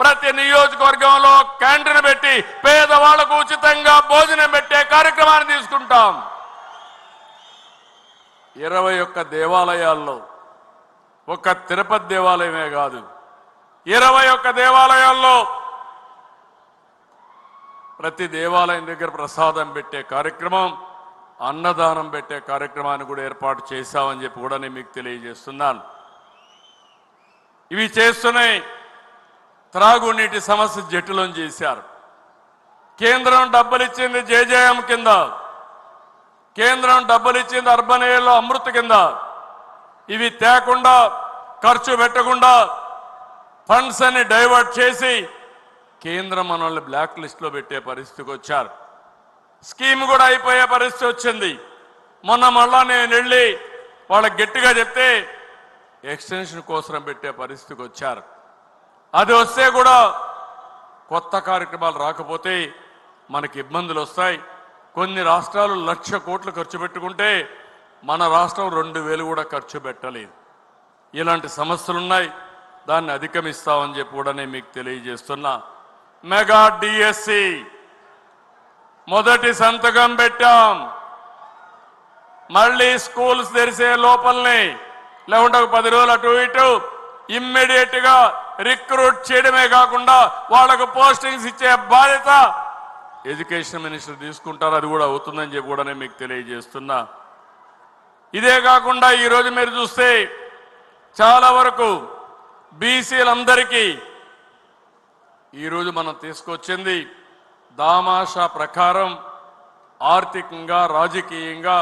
ప్రతి నియోజకవర్గంలో క్యాంటీన్ పెట్టి పేదవాళ్ళకు ఉచితంగా భోజనం పెట్టే కార్యక్రమాన్ని తీసుకుంటాం. ఇరవై ఒక్క దేవాలయాల్లో ఒక్క తిరుపతి దేవాలయమే కాదు ఇరవై ఒక్క దేవాలయాల్లో ప్రతి దేవాలయం దగ్గర ప్రసాదం పెట్టే కార్యక్రమం అన్నదానం పెట్టే కార్యక్రమాన్ని కూడా ఏర్పాటు చేశామని చెప్పి కూడా నేను మీకు తెలియజేస్తున్నాను. ఇవి చేస్తున్నాయి త్రాగునీటి సమస్య జటిలం చేశారు. కేంద్రం డబ్బులు ఇచ్చింది జేజేఎం కింద. కేంద్రం డబ్బులు ఇచ్చింది అర్బన్ ఏరియాలో అమృత్ కింద. ఇవి తేకుండా ఖర్చు పెట్టకుండా ఫండ్స్ అన్ని డైవర్ట్ చేసి కేంద్రం మనల్ని బ్లాక్ లిస్ట్లో పెట్టే పరిస్థితికి వచ్చారు. స్కీమ్ కూడా అయిపోయే పరిస్థితి వచ్చింది. మొన్న మళ్ళా నేను వెళ్ళి వాళ్ళకి గట్టిగా చెప్తే ఎక్స్టెన్షన్ కోసం పెట్టే పరిస్థితికి వచ్చారు. అది వస్తే కూడా కొత్త కార్యక్రమాలు రాకపోతే మనకి ఇబ్బందులు వస్తాయి. కొన్ని రాష్ట్రాలు లక్ష కోట్లు ఖర్చు పెట్టుకుంటే మన రాష్ట్రం రెండు వేలు కూడా ఖర్చు పెట్టలేదు. ఇలాంటి సమస్యలు ఉన్నాయి దాన్ని అధిగమిస్తామని చెప్పి కూడా నేను మీకు తెలియజేస్తున్నా. Mega DSC. మొదటి సంతకం పెట్టాం. మళ్ళీ స్కూల్స్ తెరిసే లోపలనే. లేకుంటే ఒక పది రోజులు అటు ఇటు. ఇమ్మీడియట్గా రిక్రూట్ చేయడమే కాకుండా వాళ్ళకు పోస్టింగ్స్ ఇచ్చే బాధ్యత ఎడ్యుకేషన్ మినిస్టర్ తీసుకుంటారు. అది కూడా అవుతుందని చెప్పి కూడా నేను మీకు తెలియజేస్తున్నా. ఇదే కాకుండా ఈరోజు మీరు చూస్తే చాలా వరకు బీసీలందరికీ ఈరోజు మనం తీసుకొచ్చింది దామాషా ప్రకారం ఆర్థికంగా రాజకీయంగా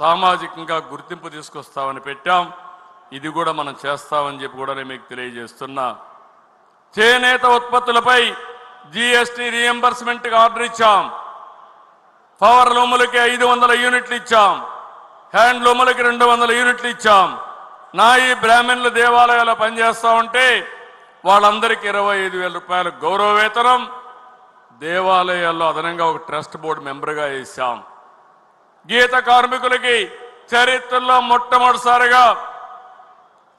సామాజికంగా గుర్తింపు తీసుకొస్తామని పెట్టాం. ఇది కూడా మనం చేస్తామని చెప్పి కూడా నేను మీకు తెలియజేస్తున్నా. చేనేత ఉత్పత్తులపై జిఎస్టి రీఎంబర్స్మెంట్కి ఆర్డర్ ఇచ్చాం. పవర్ లూములకి ఐదు వందల యూనిట్లు ఇచ్చాం. హ్యాండ్ లూములకి రెండు వందల యూనిట్లు ఇచ్చాం. నాయి బ్రాహ్మణుల దేవాలయాలు పనిచేస్తూ ఉంటే వాళ్ళందరికీ ఇరవై ఐదు వేల రూపాయల గౌరవ వేతనం దేవాలయాల్లో అదనంగా ఒక ట్రస్ట్ బోర్డు మెంబర్గా వేశాం. గీత కార్మికులకి చరిత్రలో మొట్టమొదటిసారిగా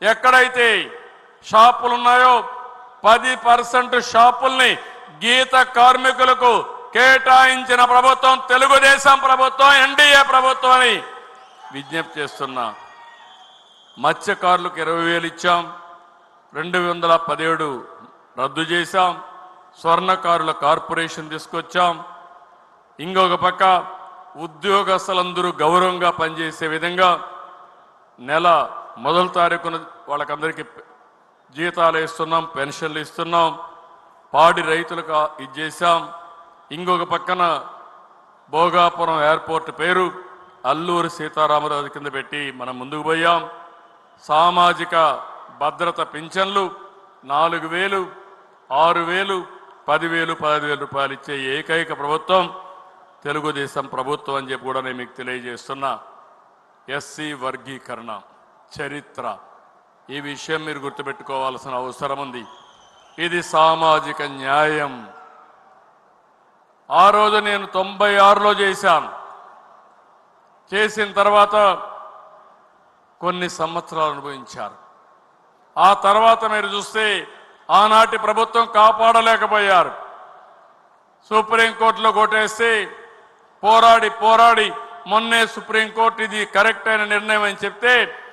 ఎక్కడైతే షాపులు ఉన్నాయో పది పర్సెంట్ షాపుల్ని గీత కార్మికులకు కేటాయించిన ప్రభుత్వం తెలుగుదేశం ప్రభుత్వం ఎన్డీఏ ప్రభుత్వం అని విజ్ఞప్తి చేస్తున్నా. మత్స్యకారులకు ఇరవై వేలు ఇచ్చాం. రెండు వందల పదిహేడు రద్దు చేశాం. స్వర్ణకారుల కార్పొరేషన్ తీసుకొచ్చాం. ఇంకొక పక్క ఉద్యోగస్తులందరూ గౌరవంగా పనిచేసే విధంగా నెల మొదటి తారీఖున వాళ్ళకందరికీ జీతాలు ఇస్తున్నాం పెన్షన్లు ఇస్తున్నాం పాడి రైతులకు ఇది చేశాం ఇంకొక పక్కన భోగాపురం ఎయిర్పోర్ట్ పేరు అల్లూరి సీతారామరాజు కింద పెట్టి మనం ముందుకు పోయాం. సామాజిక భద్రత పింఛన్లు నాలుగు వేలు ఆరు వేలు పదివేలు పదివేల రూపాయలు ఇచ్చే ఏకైక ప్రభుత్వం తెలుగుదేశం ప్రభుత్వం అని చెప్పి కూడా నేను మీకు తెలియజేస్తున్నా. ఎస్సీ వర్గీకరణ. చరిత్ర. ఈ విషయం మీరు గుర్తుపెట్టుకోవాల్సిన అవసరం ఉంది. ఇది సామాజిక న్యాయం. ఆ రోజు నేను తొంభై ఆరులో చేశాను. చేసిన తర్వాత కొన్ని సంవత్సరాలు అనుభవించారు. ఆ తర్వాత మీరు చూస్తే ఆనాటి ప్రభుత్వం కాపాడలేకపోయారు. సుప్రీంకోర్టులో కొట్టేస్తే పోరాడి పోరాడి మొన్నే సుప్రీంకోర్టు ఇది కరెక్ట్ అయిన నిర్ణయం అని చెప్తే